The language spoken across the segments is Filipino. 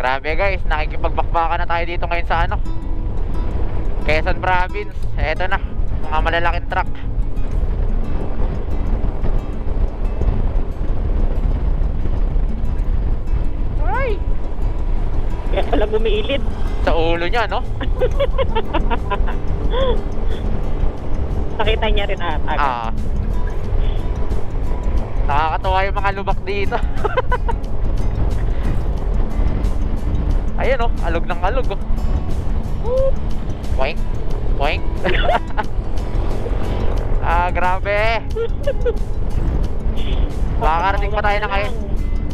Grabe guys, nakikipagbakbakan na tayo dito ngayon sa ano. Quezon Province. Eto na, mga malalaking truck. Ay, Kaya pala bumiilid. sa ulo niya, no? Nakita niya rin ata. Ah. Nakakatawa yung mga lubak dito. Ayan oh, alog ng alog oh. Poink, poink. ah, grabe. Makakarating pa tayo na ngayon.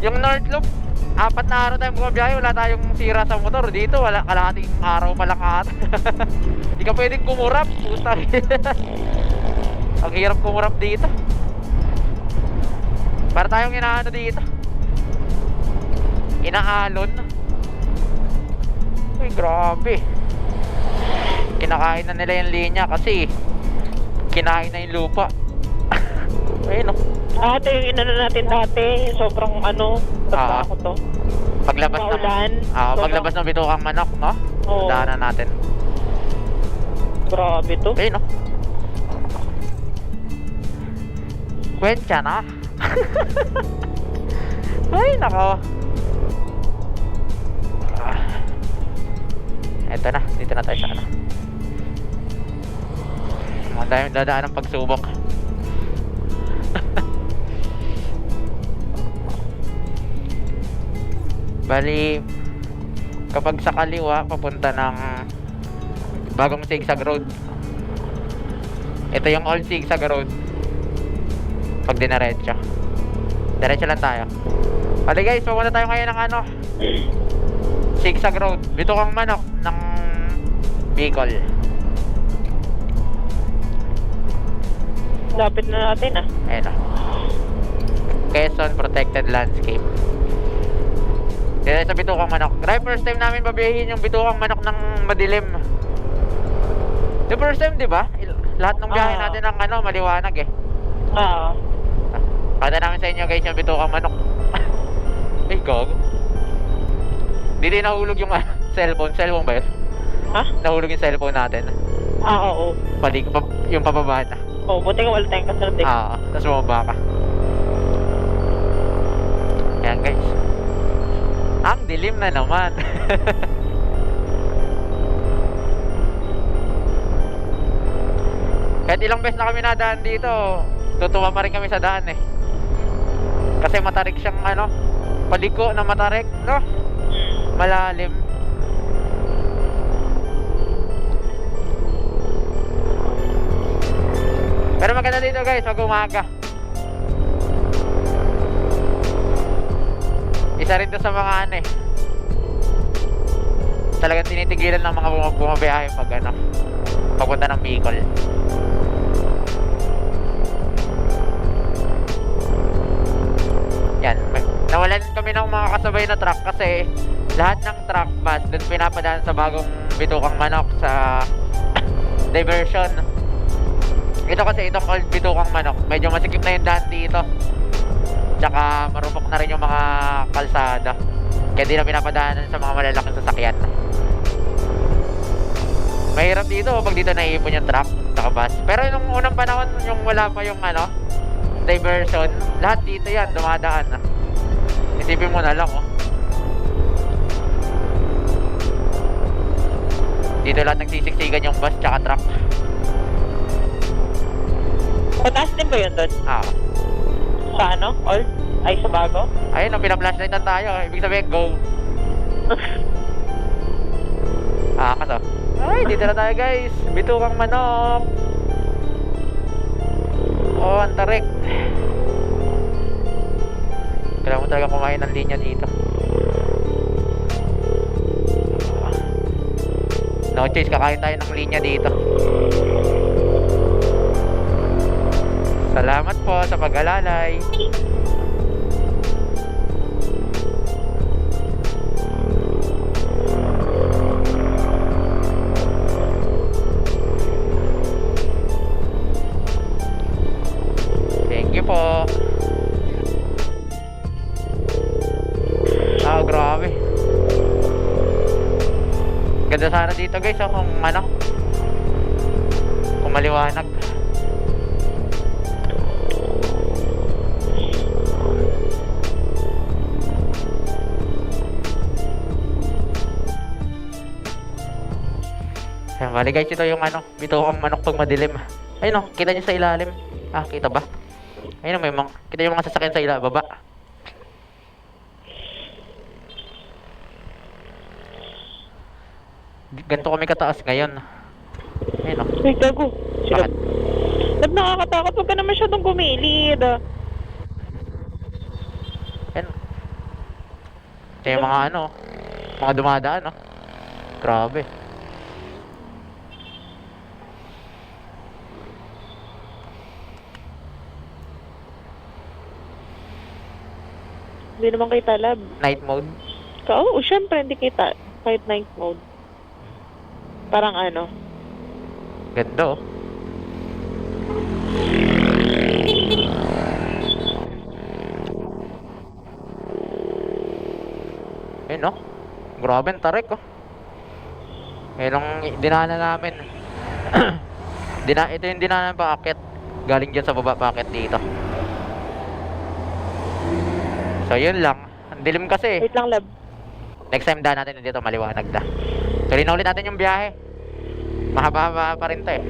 Yung North Loop, apat na araw tayong bumabiyahe, wala tayong sira sa motor. Dito, wala kalahating araw pa lang ata. Hindi ka pwedeng kumurap, puta. Ang hirap kumurap dito. Para tayong inaano dito. Inaalon. Uy, grabe. Kinakain na nila yung linya kasi kinain na yung lupa. Ayun oh. Ate, yung inano natin dati, sobrang ano, Ah. tanda ko to. Paglabas ng Maulan. Ah, Sobrang- paglabas ng bitukang manok, no? Oo. Daanan natin. Grabe to. Ayun oh. Kwentya na. Ay, nako. Eto na, dito na tayo sa ano. Mga dahil dadaan ng pagsubok. Bali, kapag sa kaliwa, papunta ng bagong zigzag road. Ito yung old zigzag road. Pag dinaretso. Diretso lang tayo. Bali guys, pupunta tayo ngayon ng ano, zigzag road. Bitukang manok ng Bicol. Lapit na natin ah. Ayun o. Quezon Protected Landscape. Dito sa Bitukang Manok. Grabe, first time namin babiyahin yung Bitukang Manok ng madilim. The first time, di ba? Lahat ng biyahe Ah. natin ng ano, maliwanag eh. Ah. Kada namin sa inyo guys yung Bitukang Manok. Ay, gog. Di din nahulog yung ah, cellphone. Cellphone ba yun? Ha? Nahulog yung cellphone natin. Ah, oo. Pali, pa, yung pababa na. Oh, buti ka wala tayong kasunod eh. Ah, tapos bumaba ka. Ayan guys. Ang dilim na naman. Kahit ilang beses na kami nadaan dito, tutuwa pa rin kami sa daan eh. Kasi matarik siyang ano, paliko na matarik, no? Mm. Malalim. Pero maganda dito guys, pag umaga. Isa rin to sa mga ano eh. Talagang tinitigilan ng mga bum- bumabiyahe pag ano, papunta ng Bicol. Yan. Nawalan kami ng mga kasabay na truck kasi lahat ng truck bus dun pinapadaan sa bagong bitukang manok sa diversion. Ito kasi itong old bitukang manok. Medyo masikip na yung daan dito. Tsaka marupok na rin yung mga kalsada. Kaya di na pinapadaanan sa mga malalaking sasakyan. Mahirap dito pag dito naiipon yung truck tsaka bus. Pero nung unang panahon, yung wala pa yung ano, diversion, lahat dito yan, dumadaan. ah. Isipin mo na lang, oh. Dito lahat nagsisiksikan yung bus tsaka truck. Pataas din ba yun doon? Ah. Sa ano? Old? Ay, sa bago? Ayun, oh, pina-flashlightan tayo. Ibig sabihin, go. ah, kaso. Ay, dito na tayo guys. Bitukang manok. Oh, ang tarik. Kailangan mo talaga kumain ng linya dito. No choice, kakain tayo ng linya dito. Salamat po sa pag-alalay. Thank you po. Ah, grabe. Maganda sana dito guys, oh, kung ano. Kung maliwanag. Bali guys, ito yung ano, bito ang manok pag madilim. Ayun oh, kita nyo sa ilalim. Ah, kita ba? Ayun oh, may mga, kita yung mga sasakyan sa ila, baba. Ganito kami kataas ngayon. Ayun oh. Ay. Sila. Bakit? Lab, nakakatakot. Huwag ka na masyadong gumilid. ah. Ayun. Ito yung mga ano, mga dumadaan oh. Grabe. Hindi naman kita, lab. Night mode. Oo, syempre, hindi kita. Kahit night mode. Parang ano. Ganda oh. Ayun oh. Grabe ang tarik oh. Ayun ang dinaanan namin. Dina ito yung dinaanan packet. Galing dyan sa baba packet dito. So yun lang. Ang dilim kasi. Wait lang, lab. Next time daan natin dito maliwanag na. Tuloy na ulit natin yung biyahe. Mahaba-haba pa rin to eh.